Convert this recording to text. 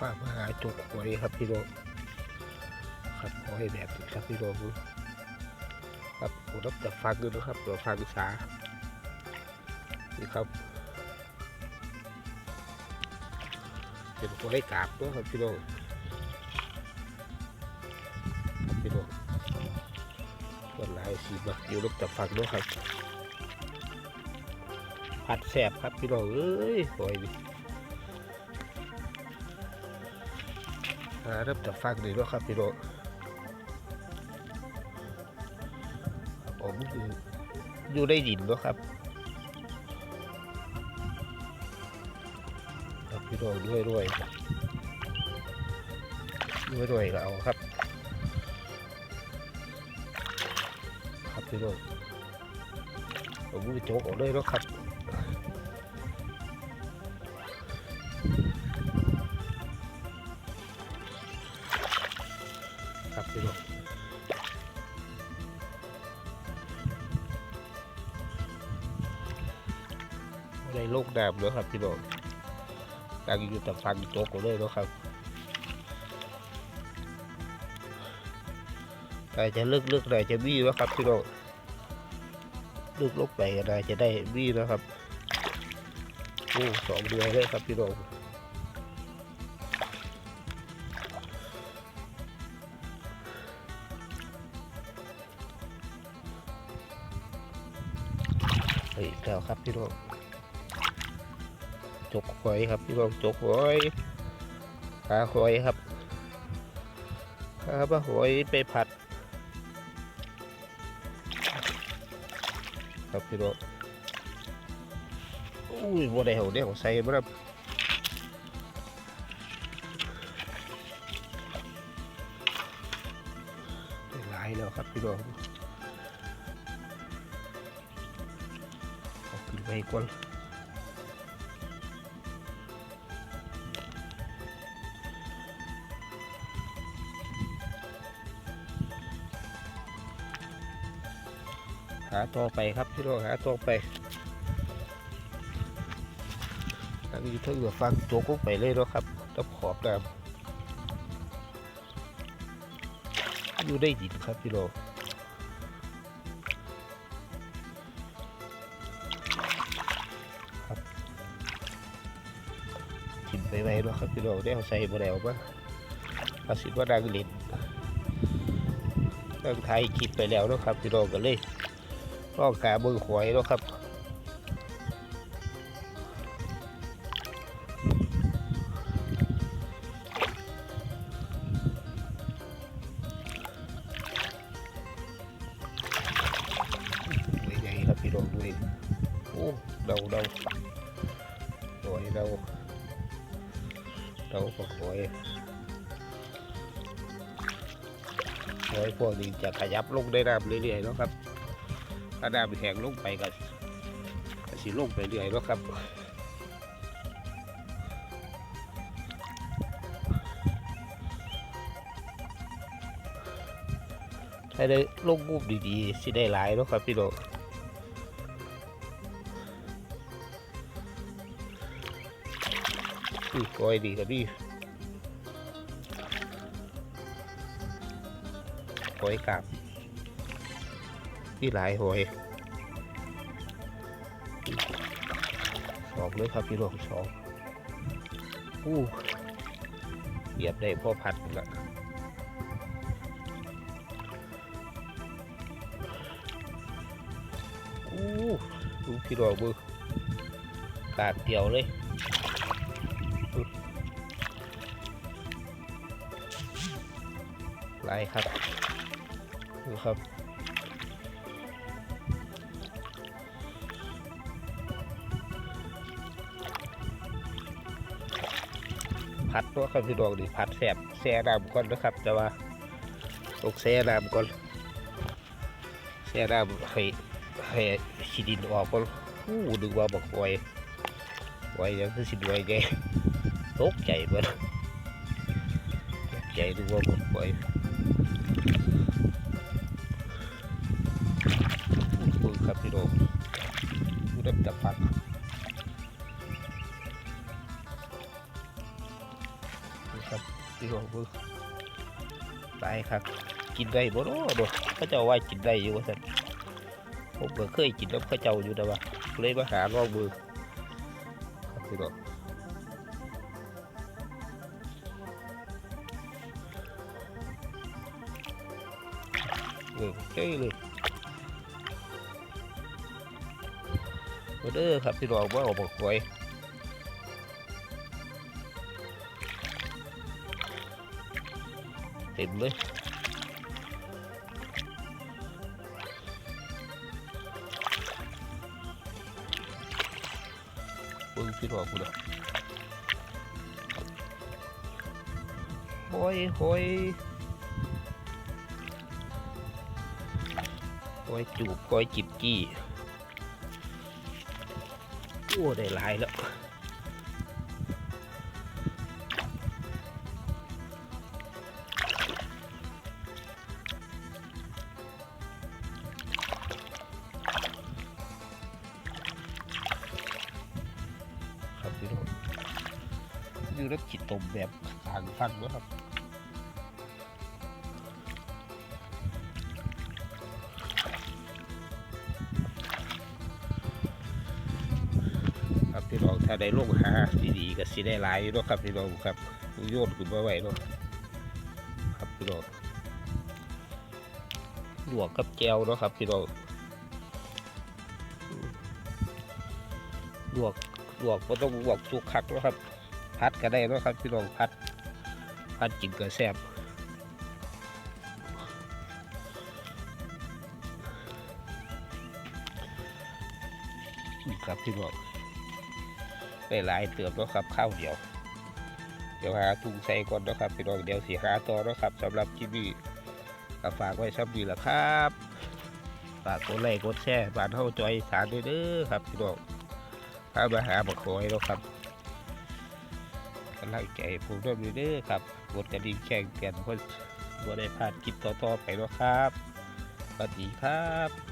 ฝากมาหาจุกหวยครับพี่น้องครับขอให้แบบนี้ครับพี่น้องครับผมรับจะฟังด้วยนะครับตัวฟังษานี่ครับเป็นหวยกราบด้วยครับพี่น้องครับพี่น้องส่วนหลายสีมาอยู่รับจะฟังด้วยครับผัดแสบครับพี่น้องเอ้ยหอยนี่ อ่าเริ่มจากฟังดีแล้วครับพี่โรผมอยู่อยู่ได้ยินแล้วครับครับพี่โรด้วยด้วยด้วยด้วยเอาครับ ครับพี่โรผมมือโจกออกเลยแล้วครับ ได้โลกดามแล้วครับพี่น้องตั้งอยู่แต่ฟังโจ๊กเลยแล้วครับแต่จะเลือกเลือกได้จะบี้แล้วครับพี่น้องเลือกลกไปก็ได้จะได้บี้แล้วครับโอ้สองเดือนเลยครับพี่น้องอีกแล้วครับพี่น้อง จกหอยครับพี่น้องจกหอยขาหอยครับขาปลาหอยไปผัด ครับพี่น้องอุ้ยบัวได้เหรอเนี่ยใส่มาแล้วได้หลายแล้วครับพี่น้องเอาขึ้นไปก่อน หาต่อไปครับพี่น้องหาต่อไปอันนี้ถ้าเกิดฟังโจกลงไปเลยเนาะครับต้องขอบน้ำอยู่ได้ดินครับพี่น้องทิมไปไว้แล้วครับพี่น้องได้เอาใส่มาแล้วมาเอาสิว่าดังเล่นดังไทยคลิปไปแล้วนะครับพี่น้องกันเลย ลองกาเบิ่งหวยแล้วครับไม่ใหญ่ครับพี่น้องดูดิโอ้เดาเดาหวยเดาเราก็หอยหอยพวกนี้จะขยับลงได้น้ำเรื่อยๆเนาะครับ ถ้าน้ำแห้งลงไปก็สิลงไปเรื่อยเนาะครับถ้าได้ลงรูปดีๆสิได้หลายเนาะครับพี่โดอือหอยดีกับดีหอยกาบ ที่หลายหอยสองเลยครับพี่น้องสองอู้เหยียบได้พ่อพัดละอู้ดูพี่น้องมือกาดเดียวเลยไล่ครับดูครับ พัดตัวครับพี่ดองดิพัดแสบแซ่น้ำก่อนนะครับ แต่ว่าตกแซ่น้ำก่อนแซ่น้ำให้ให้ขีดินออกก่อนอู้ดึงว่าบอกไวไวยังคือสิไวไงตกใจเบิดตกใจดึงว่าบอกไวปืนครับพี่โดดูดับจับฟัน พี่น้องเบิ่งตายครับกินได้บ่เนาะเนาะเขาเจ้าว่ากินได้อยู่ว่าซั่นผมก็เคยกินแล้วเขาเจ้าอยู่แต่ว่าเลยมาหาลองมือครับพี่น้องเออเจ้ยเลยมาเด้อครับพี่น้องว่าออกมาคอย เต็มเลยเบิ่งพี่น้องพุ่นน่ะโอ้ยโอ้ยโอยจูบก้อยจิบกี้ โอ้ ได้หลายแล้ว ดูแล้วขีดตมแบบทางฟังนะครับครับพี่น้องถ้าได้ลงหาดีๆก็สิได้หลายเนาะครับพี่น้องครับโยนขึ้นมาไว้เนาะครับพี่น้องลวกกับแก้วเนาะครับพี่น้องลวกลวกก็ต้องลวกสุกคักเนาะครับ พัดก็ได้นะครับพี่น้องพัด พัดกินก็แซ่บนี่ครับพี่น้องได้หลายเติมเนาะครับข้าวเดียว เดี๋ยวหาถุงใส่ก่อนนะครับพี่น้องเดี๋ยวสีหาต่อนะครับสำหรับคลิปนี้ก็ฝากไว้สักดีละครับฝากกดไลค์กดแชร์บานเฮาจอยสานด้วยเด้อครับพี่น้องพามาหาบักคอยเนาะครับำลังใจผมด้วยเด้อครับกดกระดิ่งแจ้งเตือนเพื่อบ่ได้พลาดคลิปต่อๆไปเนาะครับสวัสดีครับ